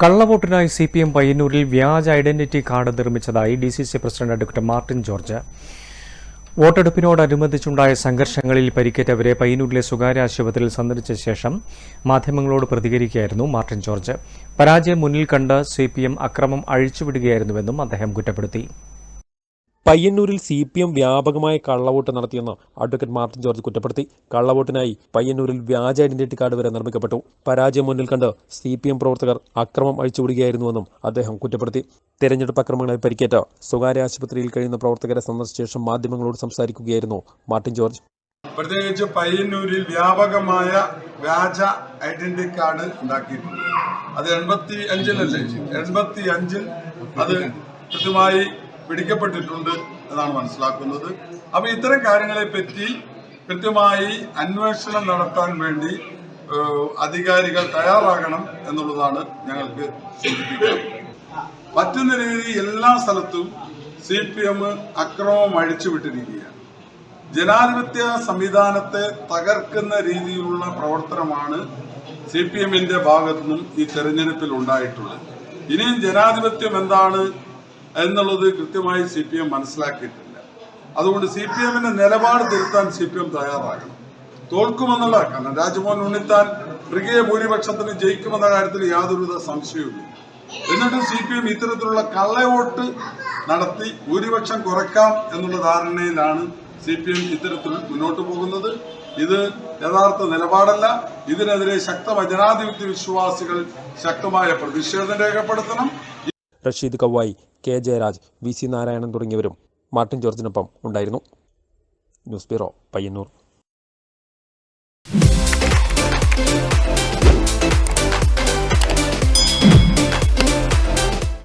കള്ളവോട്ടിനായി C P M പയ്യന്നൂരിൽ വ്യാജ identity card നിർമ്മിച്ചതായി D C C president advocate Martin George. വോട്ടെടുപ്പിനോടനുബന്ധിച്ചുണ്ടായ സംഘർഷങ്ങളിൽ പരിക്കേറ്റവരെ പയ്യന്നൂരിലെ സ്വകാര്യ ആശുപത്രിയിൽ സന്ദർശിച്ച ശേഷം മാധ്യമങ്ങളോട് പ്രതികരിക്കുകയായിരുന്നു മാർട്ടിൻ ജോർജ്. പരാജയം മുന്നിൽ കണ്ട് സി പി എം അക്രമം അഴിച്ചുവിടുകയായിരുന്നുവെന്നും അദ്ദേഹം കുറ്റപ്പെടുത്തി. പയ്യന്നൂരിൽ സി പി എം വ്യാപകമായ കള്ളവോട്ട് നടത്തിയെന്ന് അഡ്വക്കേറ്റ് മാർട്ടിൻ ജോർജ് കുറ്റപ്പെടുത്തി. കള്ളവോട്ടിനായി പയ്യന്നൂരിൽ വ്യാജ ഐഡന്റിറ്റി കാർഡ് വരെ നിർമ്മിക്കപ്പെട്ടു. പരാജയം മുന്നിൽ കണ്ട് സി പി എം പ്രവർത്തകർ അക്രമം അഴിച്ചുവിടുകയായിരുന്നുവെന്നും അദ്ദേഹം കുറ്റപ്പെടുത്തി. തെരഞ്ഞെടുപ്പ് അക്രമങ്ങളെ പരിക്കേറ്റ സ്വകാര്യ ആശുപത്രിയിൽ കഴിയുന്ന പ്രവർത്തകരെ സന്ദർശിച്ച ശേഷം മാധ്യമങ്ങളോട് സംസാരിക്കുകയായിരുന്നു മാർട്ടിൻ ജോർജ്. പ്രത്യേകിച്ച് പയ്യന്നൂരിൽ വ്യാപകമായ വ്യാജ ഐഡന്റിറ്റി കാർഡ് ഉണ്ടാക്കിയിട്ടുണ്ട്. അത് എൺപത്തി അഞ്ചിലല്ലേ എൺപത്തി അഞ്ചിൽ അത് കൃത്യമായി പിടിക്കപ്പെട്ടിട്ടുണ്ട് എന്നാണ് മനസ്സിലാക്കുന്നത്. അപ്പൊ ഇത്തരം കാര്യങ്ങളെ പറ്റി കൃത്യമായി അന്വേഷണം നടത്താൻ വേണ്ടി അധികാരികൾ തയ്യാറാകണം എന്നുള്ളതാണ് ഞങ്ങൾക്ക് സൂചിപ്പിക്കുന്നത്. പറ്റുന്ന രീതി എല്ലാ സ്ഥലത്തും സി പി എം അക്രമം അഴിച്ചുവിട്ടിരിക്കുകയാണ്. ജനാധിപത്യ സംവിധാനത്തെ തകർക്കുന്ന രീതിയിലുള്ള പ്രവർത്തനമാണ് സി പി എമ്മിന്റെ ഭാഗത്തു നിന്നും ഈ തെരഞ്ഞെടുപ്പിൽ ഉണ്ടായിട്ടുള്ളത്. ഇനിയും ജനാധിപത്യം എന്താണ് എന്നുള്ളത് കൃത്യമായി സി പി എം മനസ്സിലാക്കിയിട്ടില്ല. അതുകൊണ്ട് സി പി എമ്മിന്റെ നിലപാട് തിരുത്താൻ സി പി എം തയ്യാറാകണം. തോൽക്കുമെന്നുള്ള കാരണം രാജ്മോഹൻ ഉണ്ണിത്താൻ മൃഗീയ ഭൂരിപക്ഷത്തിന് ജയിക്കുമെന്ന കാര്യത്തിൽ യാതൊരുവിധ സംശയവുമില്ല. എന്നിട്ടും സി പി എം ഇത്തരത്തിലുള്ള കള്ളവോട്ട് നടത്തി ഭൂരിപക്ഷം കുറയ്ക്കാം എന്നുള്ള ധാരണയിലാണ് സി പി എം ഇത്തരത്തിൽ മുന്നോട്ട് പോകുന്നത്. ഇത് യഥാർത്ഥ നിലപാടല്ല. ഇതിനെതിരെ ശക്തമായ ജനാധിപത്യ വിശ്വാസികൾ ശക്തമായ പ്രതിഷേധം രേഖപ്പെടുത്തണം. Rasheed Kavayi K Jayaraj V C Narayanan തുടങ്ങിയവരും മാർട്ടിൻ ജോർജിനൊപ്പം ഉണ്ടായിരുന്നു. News bureau Payyanur.